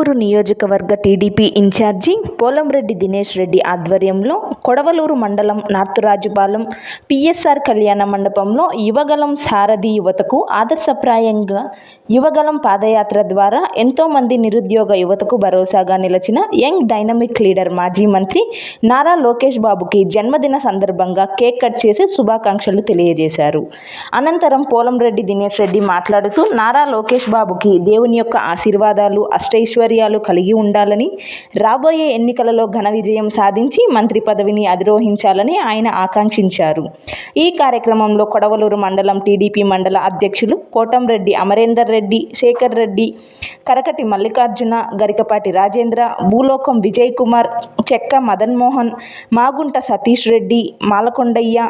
కొడవలూరు నియోజకవర్గ TDP in charge Polamreddy Dinesh Reddy ఆధ్వర్యంలో కొడవలూరు మండలం నార్తురాజుపాలెం పిఎస్ఆర్ కళ్యాణ మండపంలో యువగలం సారథి యువతకు ఆదర్శప్రాయంగా యువగలం పాదయాత్ర ద్వారా ఎంతోమంది నిరుద్యోగ యువతకు భరోసాగా నిలిచిన యంగ్ డైనమిక్ లీడర్ మాజీ మంత్రి నారా లోకేష్ బాబుకి జన్మదిన సందర్భంగా కేక్ కట్ చేసి శుభాకాంక్షలు తెలియజేశారు. అనంతరం పోలంరెడ్డి దినేష్ రెడ్డి మాట్లాడుతూ నారా లోకేష్ బాబుకి దేవుని యొక్క ఆశీర్వాదాలు అష్టైశ్వర్యాలు కలిగి ఉండాలని రాబోయే ఎన్నికలలో ఘన విజయం సాధించి మంత్రి పదవిని అధిరోహించాలని ఆయన ఆకాంక్షించారు. ఈ కార్యక్రమంలో కొడవలూరు మండలం టీడీపీ మండల అధ్యక్షులు కోటంరెడ్డి అమరేందర్ రెడ్డి శేఖర్ రెడ్డి కరకటి మల్లికార్జున గరికపాటి రాజేంద్ర భూలోకం విజయ్ కుమార్ చెక్క మదన్ మోహన్ మాగుంట సతీష్ రెడ్డి మాలకొండయ్య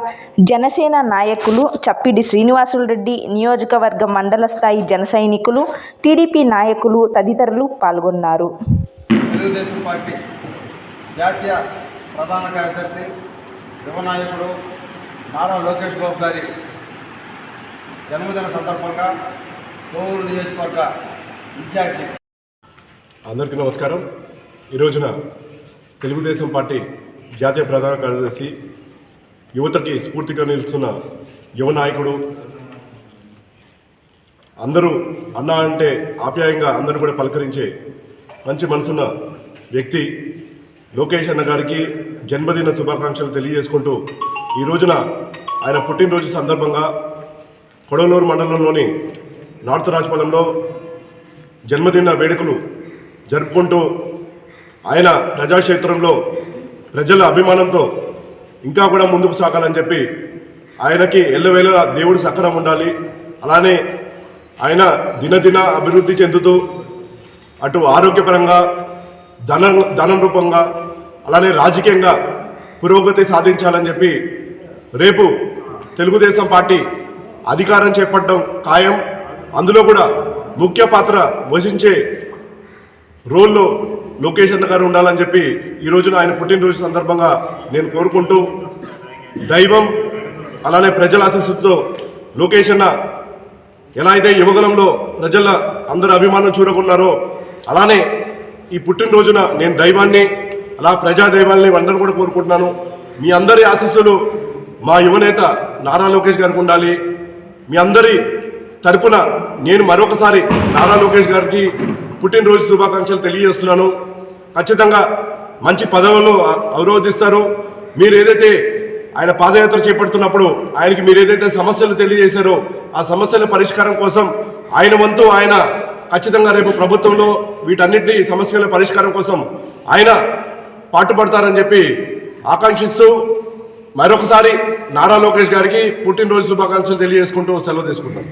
జనసేన నాయకులు చప్పిడి శ్రీనివాసులు రెడ్డి నియోజకవర్గ మండల స్థాయి జన సైనికులు టీడీపీ నాయకులు తదితరులు పాల్గొన్నారు. తెలుగుదేశం పార్టీ జాతీయ ప్రధాన కార్యదర్శి యువ నాయకుడు నారా లోకేష్ బాబు గారి జన్మదిన సందర్భంగా కోవూరు నియోజకవర్గ ఇన్ఛార్జి. అందరికీ నమస్కారం. ఈ రోజున తెలుగుదేశం పార్టీ జాతీయ ప్రధాన కార్యదర్శి యువతకి స్ఫూర్తిగా నిలుస్తున్న యువ నాయకుడు అందరూ అన్న అంటే ఆప్యాయంగా అందరూ కూడా పలకరించే మంచి మనసున్న వ్యక్తి లోకేష్ అన్న గారికి జన్మదిన శుభాకాంక్షలు తెలియజేసుకుంటూ ఈ రోజున ఆయన పుట్టినరోజు సందర్భంగా కొడవలూరు మండలంలోని నార్త్ రాజపాలెంలో జన్మదిన వేడుకలు జరుపుకుంటూ ఆయన ప్రజాక్షేత్రంలో ప్రజల అభిమానంతో ఇంకా కూడా ముందుకు సాగాలని చెప్పి ఆయనకి ఎల్లవేళ దేవుడు సక్కరం ఉండాలి. అలానే ఆయన దినదిన అభివృద్ధి చెందుతూ అటు ఆరోగ్యపరంగా ధన ధనం రూపంగా అలానే రాజకీయంగా పురోగతి సాధించాలని చెప్పి రేపు తెలుగుదేశం పార్టీ అధికారం చేపట్టడం ఖాయం. అందులో కూడా ముఖ్య పాత్ర వహించే రోల్లో లోకేష్ అన్న గారు ఉండాలని చెప్పి ఈ రోజున ఆయన పుట్టినరోజు సందర్భంగా నేను కోరుకుంటూ దైవం అలానే ప్రజల ఆశీస్సుతో లోకేష్ అన్న ఎలా అయితే యువగలంలో ప్రజల అందరు అభిమానం చూడకున్నారో అలానే ఈ పుట్టినరోజున నేను దైవాన్ని అలా ప్రజా దైవాన్ని అందరూ కూడా కోరుకుంటున్నాను. మీ అందరి ఆశీస్సులు మా యువనేత నారా లోకేష్ గారికి ఉండాలి. మీ అందరి తరపున నేను మరొకసారి నారా లోకేష్ గారికి పుట్టినరోజు శుభాకాంక్షలు తెలియజేస్తున్నాను. ఖచ్చితంగా మంచి పదవులు అవరోధిస్తారు. మీరు ఏదైతే ఆయన పాదయాత్ర చేపడుతున్నప్పుడు ఆయనకి మీరు ఏదైతే సమస్యలు తెలియజేశారో ఆ సమస్యల పరిష్కారం కోసం ఆయన వంతు ఆయన ఖచ్చితంగా రేపు ప్రభుత్వంలో వీటన్నిటి సమస్యల పరిష్కారం కోసం ఆయన పాటుపడతారని చెప్పి ఆకాంక్షిస్తూ మరొకసారి నారా లోకేష్ గారికి పుట్టినరోజు శుభాకాంక్షలు తెలియజేసుకుంటూ సెలవు తీసుకుంటాం.